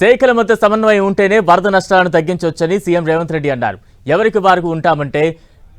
శాఖల మధ్య సమన్వయం ఉంటేనే వరద నష్టాలను తగ్గించవచ్చని సీఎం రేవంత్ రెడ్డి అన్నారు. ఎవరికి వారికి ఉంటామంటే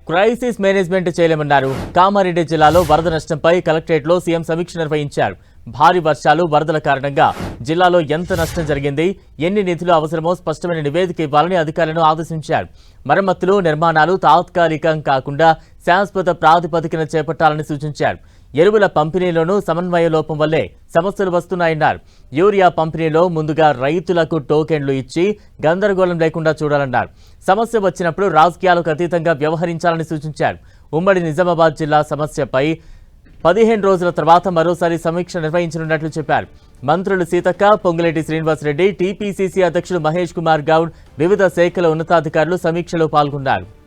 క్రైసిస్ మేనేజ్మెంట్ చేయలేమన్నారు. కామారెడ్డి జిల్లాలో వరద నష్టంపై కలెక్టరేట్లో సీఎం సమీక్ష నిర్వహించారు. భారీ వర్షాలు వరదల కారణంగా జిల్లాలో ఎంత నష్టం జరిగింది ఎన్ని నిధులు అవసరమో స్పష్టమైన నివేదిక ఇవ్వాలని అధికారులను ఆదేశించారు. మరమ్మతులు నిర్మాణాలు తాత్కాలికం కాకుండా శాశ్వత ప్రాతిపదికన చేపట్టాలని సూచించారు. ఎరువుల పంపిణీలోనూ సమన్వయ లోపం వల్లే సమస్యలు వస్తున్నాయన్నారు. యూరియా పంపిణీలో ముందుగా రైతులకు టోకెన్లు ఇచ్చి గందరగోళం లేకుండా చూడాలన్నారు. సమస్య వచ్చినప్పుడు రాజకీయాలకు అతీతంగా వ్యవహరించాలని సూచించారు. ఉమ్మడి నిజామాబాద్ జిల్లా సమస్యపై పదిహేను రోజుల తర్వాత మరోసారి సమీక్ష నిర్వహించనున్నట్లు చెప్పారు. మంత్రులు సీతక్క పొంగులేటి శ్రీనివాసరెడ్డి టీపీసీసీ అధ్యక్షుడు మహేష్ కుమార్ గౌడ్ వివిధ శాఖల ఉన్నతాధికారులు సమీక్షలో పాల్గొన్నారు.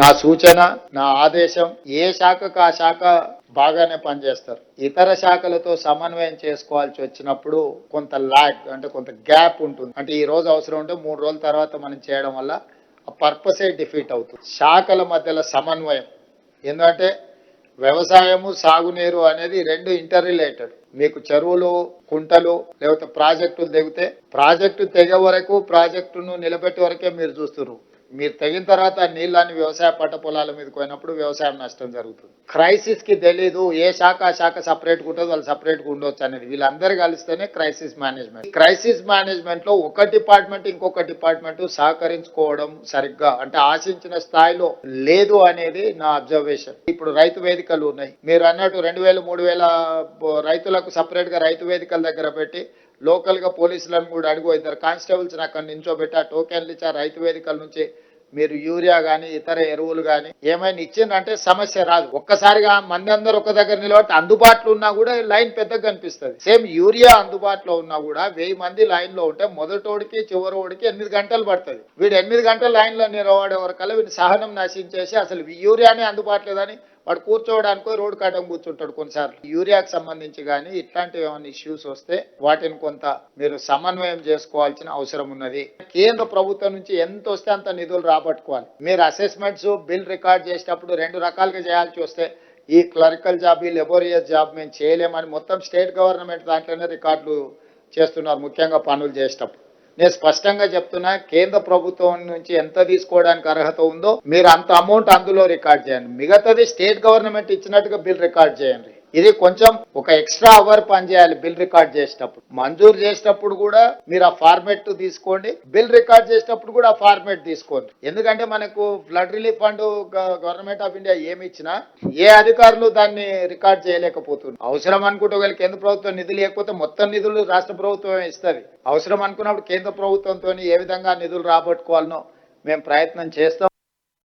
నా సూచన నా ఆదేశం ఏ శాఖకు ఆ శాఖ బాగానే పనిచేస్తారు. ఇతర శాఖలతో సమన్వయం చేసుకోవాల్సి వచ్చినప్పుడు కొంత ల్యాక్ అంటే కొంత గ్యాప్ ఉంటుంది. అంటే ఈ రోజు అవసరం ఉంటే మూడు రోజుల తర్వాత మనం చేయడం వల్ల ఆ పర్పసే డిఫీట్ అవుతుంది. శాఖల మధ్యలో సమన్వయం. ఎందుకంటే వ్యవసాయము సాగునీరు అనేది రెండు ఇంటర్ రిలేటెడ్ మీకు చెరువులు కుంటలు లేకపోతే ప్రాజెక్టులు తెగితే ప్రాజెక్టు తెగే వరకు ప్రాజెక్టును నిలబెట్టే వరకే మీరు చూస్తున్నారు మీరు తెగిన తర్వాత నీళ్ళని వ్యవసాయ పంట పొలాల మీద పోయినప్పుడు వ్యవసాయం నష్టం జరుగుతుంది. క్రైసిస్కి తెలీదు ఏ శాఖ శాఖ సపరేట్గా ఉంటుందో వాళ్ళు సపరేట్గా ఉండొచ్చు అనేది. వీళ్ళందరూ కలిస్తేనే క్రైసిస్ మేనేజ్మెంట్ క్రైసిస్ మేనేజ్మెంట్లో ఒక డిపార్ట్మెంట్ ఇంకొక డిపార్ట్మెంట్ సహకరించుకోవడం సరిగ్గా అంటే ఆశించిన స్థాయిలో లేదు అనేది నా అబ్జర్వేషన్ ఇప్పుడు రైతు వేదికలు ఉన్నాయి. మీరు అన్నట్టు రెండు వేలు మూడు వేల రైతులకు సపరేట్గా రైతు వేదికల దగ్గర పెట్టి లోకల్గా పోలీసులను కూడా అడుగు ఇద్దరు కానిస్టేబుల్స్ అక్కడ నించోబెట్టి ఆ టోకెన్లు ఇచ్చా రైతు వేదికల నుంచి మీరు యూరియా కానీ ఇతర ఎరువులు కానీ ఏమైనా ఇచ్చిందంటే సమస్య రాదు. ఒక్కసారిగా మంది అందరు ఒక దగ్గర నిలబట్టి అందుబాటులో ఉన్నా కూడా లైన్ పెద్దగా కనిపిస్తుంది. సేమ్ యూరియా అందుబాటులో ఉన్నా కూడా వెయ్యి మంది లైన్లో ఉంటే మొదటోడికి చివరోడికి ఎనిమిది గంటలు పడుతుంది. వీడు ఎనిమిది గంటల లైన్లో నిలబడే వరకల్లా వీడి సహనం నశించేసి అసలు యూరియానే అందుబాటులేదని వాడు కూర్చోవడానికి రోడ్డు కాటం కూర్చుంటాడు కొన్నిసార్లు. యూరియాకి సంబంధించి కానీ ఇట్లాంటివి ఏమైనా ఇష్యూస్ వస్తే వాటిని కొంత మీరు సమన్వయం చేసుకోవాల్సిన అవసరం ఉన్నది. కేంద్ర ప్రభుత్వం నుంచి ఎంత వస్తే అంత నిధులు రాబట్టుకోవాలి. మీరు అసెస్మెంట్స్ బిల్ రికార్డ్ చేసేటప్పుడు రెండు రకాలుగా చేయాల్సి వస్తే ఈ క్లరికల్ జాబ్ ఈ లెబోరియస్ జాబ్ మేము చేయలేమని మొత్తం స్టేట్ గవర్నమెంట్ దాంట్లోనే రికార్డులు చేస్తున్నారు ముఖ్యంగా పనులు చేసేటప్పుడు. నేను స్పష్టంగా చెప్తున్నా కేంద్ర ప్రభుత్వం నుంచి ఎంత తీసుకోవడానికి అర్హత ఉందో మీరు అంత అమౌంట్ అందులో రికార్డ్ చేయండి. మిగతాది స్టేట్ గవర్నమెంట్ ఇచ్చినట్టుగా బిల్ రికార్డ్ చేయండి. ఇది కొంచెం ఒక ఎక్స్ట్రా అవర్ పనిచేయాలి బిల్ రికార్డ్ చేసేటప్పుడు. మంజూరు చేసేటప్పుడు కూడా మీరు ఆ ఫార్మేట్ తీసుకోండి. బిల్ రికార్డ్ చేసేటప్పుడు కూడా ఆ ఫార్మేట్ తీసుకోండి. ఎందుకంటే మనకు flood relief fund government of India ఏమి ఇచ్చినా ఏ అధికారులు దాన్ని రికార్డ్ చేయలేకపోతుంది అవసరం అనుకుంటే ఒకవేళ కేంద్ర ప్రభుత్వం నిధులు లేకపోతే మొత్తం నిధులు రాష్ట్ర ప్రభుత్వం ఇస్తుంది. అవసరం అనుకున్నప్పుడు కేంద్ర ప్రభుత్వంతో ఏ విధంగా నిధులు రాబట్టుకోవాలనో మేము ప్రయత్నం చేస్తాం.